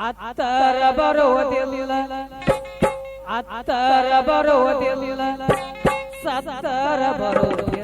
ಅತ್ತರ ಬರುವುದಿಲ್ಲ. ಅತ್ತರ ಬರುವುದಿಲ್ಲ. ಸತ್ತರ ಬರುವುದಿಲ್ಲ.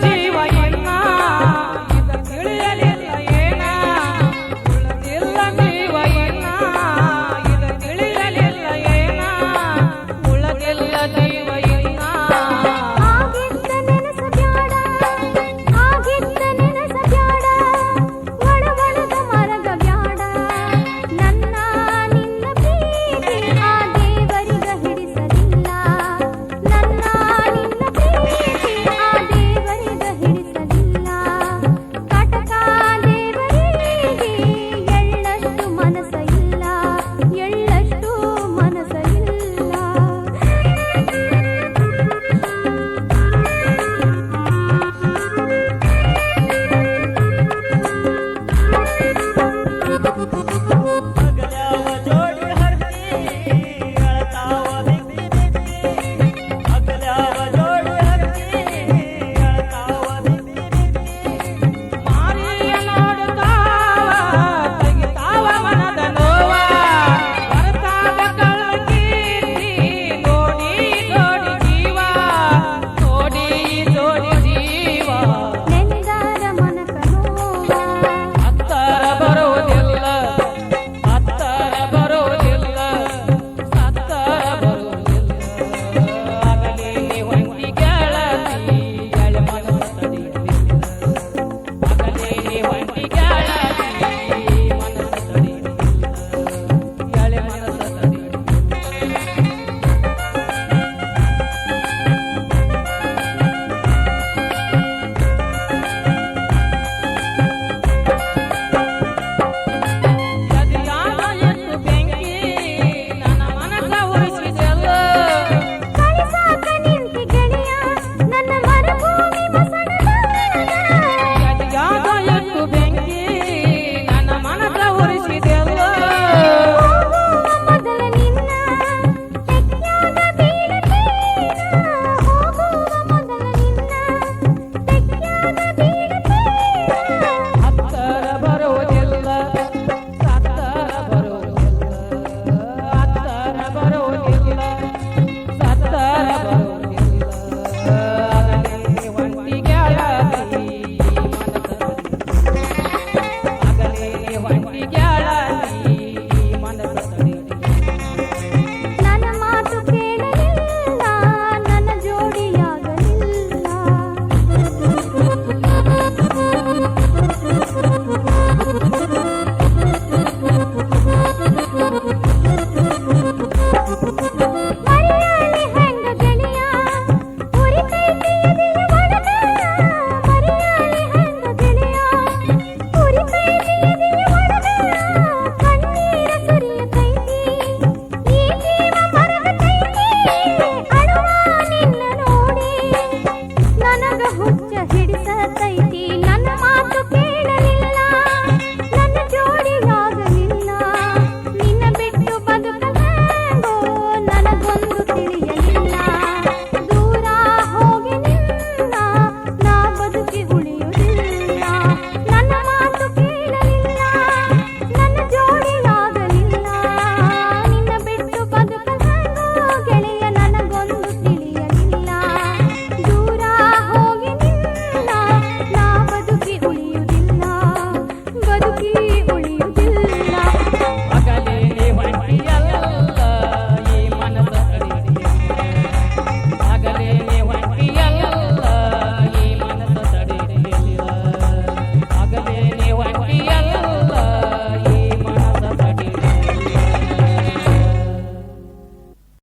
Raji. Thank you.